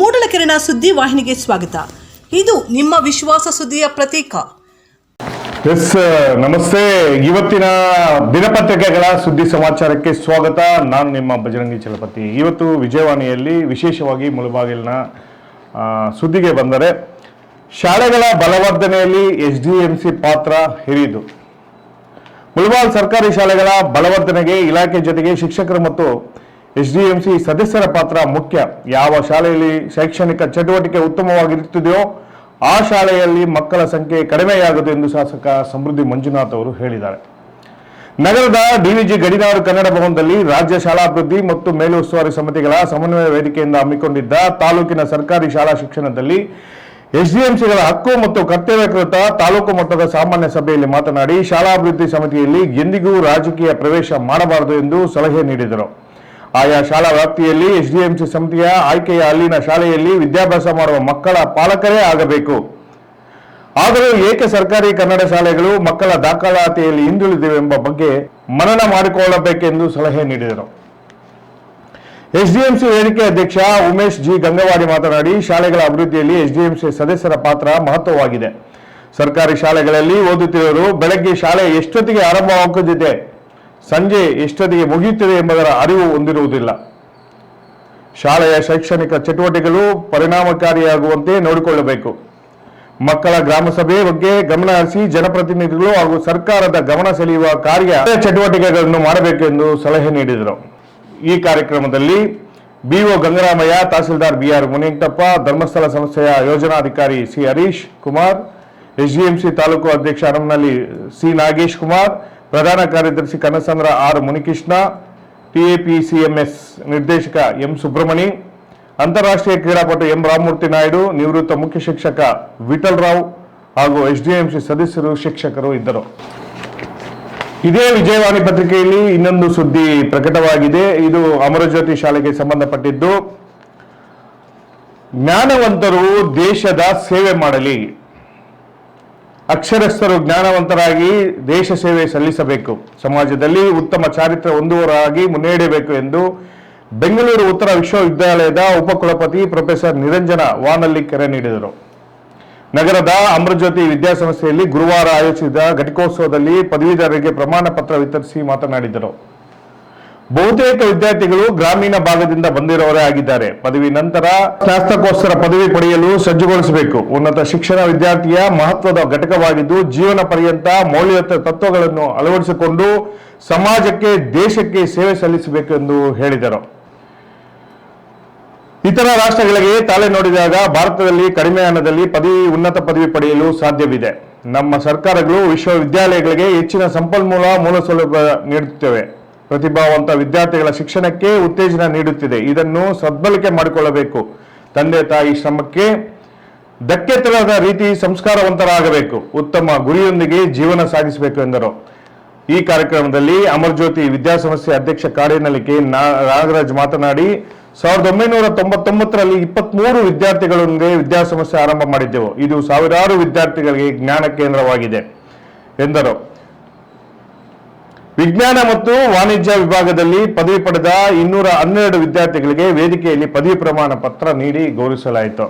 ಮೂಡಲಕೆರೆನ ಸುದ್ದಿ ವಾಹಿನಿಗೆ ಸ್ವಾಗತ. ಇದು ನಿಮ್ಮ ವಿಶ್ವಾಸ ಸುದ್ದಿಯ ಪ್ರತೀಕ. ಎಸ್ ನಮಸ್ತೆ. ಇವತ್ತಿನ ದಿನಪತ್ರಿಕೆಗಳ ಸುದ್ದಿ ಸಮಾಚಾರಕ್ಕೆ ಸ್ವಾಗತ. ನಾನು ನಿಮ್ಮ ಬಜರಂಗಿ ಚಲಪತಿ. ಇವತ್ತು ವಿಜಯವಾಣಿಯಲ್ಲಿ ವಿಶೇಷವಾಗಿ ಮುಳುಬಾಗಿಲಿನ ಸುದ್ದಿಗೆ ಬಂದರೆ, ಶಾಲೆಗಳ ಬಲವರ್ಧನೆಯಲ್ಲಿ ಎಚ್ ಡಿ ಎಂ ಸಿ ಪಾತ್ರ ಹಿರಿದು. ಮುಳಬಾಲ್ ಸರ್ಕಾರಿ ಶಾಲೆಗಳ ಬಲವರ್ಧನೆಗೆ ಇಲಾಖೆ ಜೊತೆಗೆ ಶಿಕ್ಷಕರು ಮತ್ತು ಎಸ್ ಡಿ ಎಂ ಸಿ ಸದಸ್ಯರ ಪಾತ್ರ ಮುಖ್ಯ. ಯಾವ ಶಾಲೆಯಲ್ಲಿ ಶೈಕ್ಷಣಿಕ ಚಟುವಟಿಕೆ ಉತ್ತಮವಾಗಿರುತ್ತದೆಯೋ ಆ ಶಾಲೆಯಲ್ಲಿ ಮಕ್ಕಳ ಸಂಖ್ಯೆ ಕಡಿಮೆಯಾಗದು ಎಂದು ಶಾಸಕ ಸಮೃದ್ಧಿ ಮಂಜುನಾಥ್ ಅವರು ಹೇಳಿದ್ದಾರೆ. ನಗರದ ಡಿವಿಜಿ ಗಡಿನಾಡು ಕನ್ನಡ ಭವನದಲ್ಲಿ ರಾಜ್ಯ ಶಾಲಾಭಿವೃದ್ಧಿ ಮತ್ತು ಮೇಲುಸ್ತುವಾರಿ ಸಮಿತಿಗಳ ಸಮನ್ವಯ ವೇದಿಕೆಯಿಂದ ಹಮ್ಮಿಕೊಂಡಿದ್ದ ತಾಲೂಕಿನ ಸರ್ಕಾರಿ ಶಾಲಾ ಶಿಕ್ಷಣದಲ್ಲಿ ಎಸ್ಡಿಎಂಸಿಗಳ ಹಕ್ಕು ಮತ್ತು ಕರ್ತವ್ಯ ಕುರಿತ ತಾಲೂಕು ಮಟ್ಟದ ಸಾಮಾನ್ಯ ಸಭೆಯಲ್ಲಿ ಮಾತನಾಡಿ, ಶಾಲಾಭಿವೃದ್ಧಿ ಸಮಿತಿಯಲ್ಲಿ ಎಂದಿಗೂ ರಾಜಕೀಯ ಪ್ರವೇಶ ಮಾಡಬಾರದು ಎಂದು ಸಲಹೆ ನೀಡಿದರು. ಆಯಾ ಶಾಲಾ ವ್ಯಾಪ್ತಿಯಲ್ಲಿ ಎಸ್ಡಿಎಂಸಿ ಸಮಿತಿಯ ಆಯ್ಕೆಯ ಅಲ್ಲಿನ ಶಾಲೆಯಲ್ಲಿ ವಿದ್ಯಾಭ್ಯಾಸ ಮಾಡುವ ಮಕ್ಕಳ ಪಾಲಕರೇ ಆಗಬೇಕು. ಆದರೂ ಏಕೆ ಸರ್ಕಾರಿ ಕನ್ನಡ ಶಾಲೆಗಳು ಮಕ್ಕಳ ದಾಖಲಾತಿಯಲ್ಲಿ ಹಿಂದುಳಿದಿವೆ ಎಂಬ ಬಗ್ಗೆ ಮನನ ಮಾಡಿಕೊಳ್ಳಬೇಕೆಂದು ಸಲಹೆ ನೀಡಿದರು. ಎಸ್ಡಿಎಂಸಿ ವೇದಿಕೆ ಅಧ್ಯಕ್ಷ ಉಮೇಶ್ ಜಿ ಗಂಗವಾಡಿ ಮಾತನಾಡಿ, ಶಾಲೆಗಳ ಅಭಿವೃದ್ಧಿಯಲ್ಲಿ ಎಸ್ಡಿಎಂಸಿ ಸದಸ್ಯರ ಪಾತ್ರ ಮಹತ್ವವಾಗಿದೆ. ಸರ್ಕಾರಿ ಶಾಲೆಗಳಲ್ಲಿ ಓದುತ್ತಿರುವರು ಬೆಳಗ್ಗೆ ಶಾಲೆ ಎಷ್ಟೊತ್ತಿಗೆ ಆರಂಭವಾಗುತ್ತಿದೆ? ಸಂಜೆ ಎಷ್ಟೊತ್ತಿಗೆ ಮುಗಿಯುತ್ತದೆ ಎಂಬುದರ ಅರಿವು ಹೊಂದಿರುವುದಿಲ್ಲ. ಶಾಲೆಯ ಶೈಕ್ಷಣಿಕ ಚಟುವಟಿಕೆಗಳು ಪರಿಣಾಮಕಾರಿಯಾಗುವಂತೆ ನೋಡಿಕೊಳ್ಳಬೇಕು. ಮಕ್ಕಳ ಗ್ರಾಮಸಭೆ ಬಗ್ಗೆ ಗಮನ ಹರಿಸಿ ಜನಪ್ರತಿನಿಧಿಗಳು ಹಾಗೂ ಸರ್ಕಾರದ ಗಮನ ಸೆಳೆಯುವ ಕಾರ್ಯ ಚಟುವಟಿಕೆಗಳನ್ನು ಮಾಡಬೇಕೆಂದು ಸಲಹೆ ನೀಡಿದರು. ಈ ಕಾರ್ಯಕ್ರಮದಲ್ಲಿ ಬಿಒ ಗಂಗರಾಮಯ್ಯ, ತಹಸೀಲ್ದಾರ್ ಬಿಆರ್ ಮುನಿಯಂಟಪ್ಪ ಧರ್ಮಸ್ಥಳ ಸಂಸ್ಥೆಯ ಯೋಜನಾಧಿಕಾರಿ ಸಿ ಹರೀಶ್ ಕುಮಾರ್ ಎಸ್ಡಿಎಂಸಿ ತಾಲೂಕು ಅಧ್ಯಕ್ಷ ಅರಮನಹಳ್ಳಿ ಸಿ ನಾಗೇಶ್ ಕುಮಾರ್ ಪ್ರಧಾನ ಕಾರ್ಯದರ್ಶಿ ಕನಸಂದ್ರ ಆರ್ ಮುನಿಕೃಷ್ಣ, ಟಿಎಪಿಸಿಎಂಎಸ್ ನಿರ್ದೇಶಕ ಎಂ ಸುಬ್ರಹ್ಮಣಿ, ಅಂತಾರಾಷ್ಟ್ರೀಯ ಕ್ರೀಡಾಪಟು ಎಂ ರಾಮಮೂರ್ತಿ ನಾಯ್ಡು, ನಿವೃತ್ತ ಮುಖ್ಯ ಶಿಕ್ಷಕ ವಿಠಲ್ ರಾವ್ ಹಾಗೂ ಎಸ್ಡಿಎಂಸಿ ಸದಸ್ಯರು ಶಿಕ್ಷಕರು ಇದ್ದರು. ಇದೇ ವಿಜಯವಾಣಿ ಪತ್ರಿಕೆಯಲ್ಲಿ ಇನ್ನೊಂದು ಸುದ್ದಿ ಪ್ರಕಟವಾಗಿದೆ. ಇದು ಅಮರಜ್ಯೋತಿ ಶಾಲೆಗೆ ಸಂಬಂಧಪಟ್ಟಿದ್ದು, ಜ್ಞಾನವಂತರು ದೇಶದ ಸೇವೆ ಮಾಡಲಿ. ಅಕ್ಷರಸ್ಥರು ಜ್ಞಾನವಂತರಾಗಿ ದೇಶ ಸೇವೆ ಸಲ್ಲಿಸಬೇಕು. ಸಮಾಜದಲ್ಲಿ ಉತ್ತಮ ಚಾರಿತ್ರ್ಯ ಹೊಂದುವರಾಗಿ ಮುನ್ನಡೆಯಬೇಕು ಎಂದು ಬೆಂಗಳೂರು ಉತ್ತರ ವಿಶ್ವವಿದ್ಯಾಲಯದ ಉಪಕುಲಪತಿ ಪ್ರೊಫೆಸರ್ ನಿರಂಜನ ವಾನಲ್ಲಿ ಕರೆ ನೀಡಿದರು. ನಗರದ ಅಮೃತಜ್ಯೋತಿ ವಿದ್ಯಾಸಂಸ್ಥೆಯಲ್ಲಿ ಗುರುವಾರ ಆಯೋಜಿಸಿದ ಘಟಿಕೋತ್ಸವದಲ್ಲಿ ಪದವೀಧರರಿಗೆ ಪ್ರಮಾಣ ಪತ್ರ ವಿತರಿಸಿ ಮಾತನಾಡಿದರು. ಬಹುತೇಕ ವಿದ್ಯಾರ್ಥಿಗಳು ಗ್ರಾಮೀಣ ಭಾಗದಿಂದ ಬಂದಿರುವವರೇ ಆಗಿದ್ದಾರೆ. ಪದವಿ ನಂತರ ಸ್ನಾತಕೋತ್ತರ ಪದವಿ ಪಡೆಯಲು ಸಜ್ಜುಗೊಳಿಸಬೇಕು. ಉನ್ನತ ಶಿಕ್ಷಣ ವಿದ್ಯಾರ್ಥಿಯ ಮಹತ್ವದ ಘಟಕವಾಗಿದ್ದು, ಜೀವನ ಪರ್ಯಂತ ಮೌಲ್ಯಯುತ ತತ್ವಗಳನ್ನು ಅಳವಡಿಸಿಕೊಂಡು ಸಮಾಜಕ್ಕೆ, ದೇಶಕ್ಕೆ ಸೇವೆ ಸಲ್ಲಿಸಬೇಕು ಎಂದು ಹೇಳಿದರು. ಇತರ ರಾಷ್ಟ್ರಗಳಿಗೆ ತಾಳೆ ನೋಡಿದಾಗ ಭಾರತದಲ್ಲಿ ಕಡಿಮೆ ಹಣದಲ್ಲಿ ಪದವಿ, ಉನ್ನತ ಪದವಿ ಪಡೆಯಲು ಸಾಧ್ಯವಿದೆ. ನಮ್ಮ ಸರ್ಕಾರಗಳು ವಿಶ್ವವಿದ್ಯಾಲಯಗಳಿಗೆ ಹೆಚ್ಚಿನ ಸಂಪನ್ಮೂಲ ಮೂಲ ಸೌಲಭ್ಯ ನೀಡುತ್ತವೆ. ಪ್ರತಿಭಾವಂತ ವಿದ್ಯಾರ್ಥಿಗಳ ಶಿಕ್ಷಣಕ್ಕೆ ಉತ್ತೇಜನ ನೀಡುತ್ತಿದೆ. ಇದನ್ನು ಸದ್ಬಳಕೆ ಮಾಡಿಕೊಳ್ಳಬೇಕು. ತಂದೆ ತಾಯಿ ಶ್ರಮಕ್ಕೆ ಧಕ್ಕೆ ತರದ ರೀತಿ ಸಂಸ್ಕಾರವಂತರಾಗಬೇಕು. ಉತ್ತಮ ಗುರಿಯೊಂದಿಗೆ ಜೀವನ ಸಾಗಿಸಬೇಕು ಎಂದರು. ಈ ಕಾರ್ಯಕ್ರಮದಲ್ಲಿ ಅಮರ್ಜ್ಯೋತಿ ವಿದ್ಯಾಸಂಸ್ಥೆ ಅಧ್ಯಕ್ಷ ಕಾರ್ಯನಲ್ಲಿ ಕೆ ನಾಗರಾಜ್ ಮಾತನಾಡಿ, ಸಾವಿರದ ಒಂಬೈನೂರ ತೊಂಬತ್ತೊಂಬತ್ತರಲ್ಲಿ ಇಪ್ಪತ್ಮೂರು ವಿದ್ಯಾರ್ಥಿಗಳೊಂದಿಗೆ ವಿದ್ಯಾಸಂಸ್ಥೆ ಆರಂಭ ಮಾಡಿದ್ದೆವು. ಇದು ಸಾವಿರಾರು ವಿದ್ಯಾರ್ಥಿಗಳಿಗೆ ಜ್ಞಾನ ಕೇಂದ್ರವಾಗಿದೆ ಎಂದರು. ವಿಜ್ಞಾನ ಮತ್ತು ವಾಣಿಜ್ಯ ವಿಭಾಗದಲ್ಲಿ ಪದವಿ ಪಡೆದ ಇನ್ನೂರ ಹನ್ನೆರಡು ವಿದ್ಯಾರ್ಥಿಗಳಿಗೆ ವೇದಿಕೆಯಲ್ಲಿ ಪದವಿ ಪ್ರಮಾಣ ಪತ್ರ ನೀಡಿ ಗೌರವಿಸಲಾಯಿತು.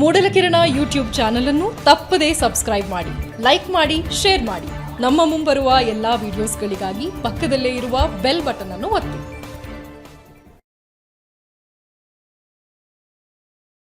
ಮೂಡಲಕಿರಣ ಯೂಟ್ಯೂಬ್ ಚಾನೆಲ್ ಅನ್ನು ತಪ್ಪದೇ ಸಬ್ಸ್ಕ್ರೈಬ್ ಮಾಡಿ, ಲೈಕ್ ಮಾಡಿ, ಶೇರ್ ಮಾಡಿ. ನಮ್ಮ ಮುಂಬರುವ ಎಲ್ಲಾ ವಿಡಿಯೋಸ್ಗಳಿಗಾಗಿ ಪಕ್ಕದಲ್ಲೇ ಇರುವ ಬೆಲ್ ಬಟನ್ ಅನ್ನು ಒತ್ತಿ.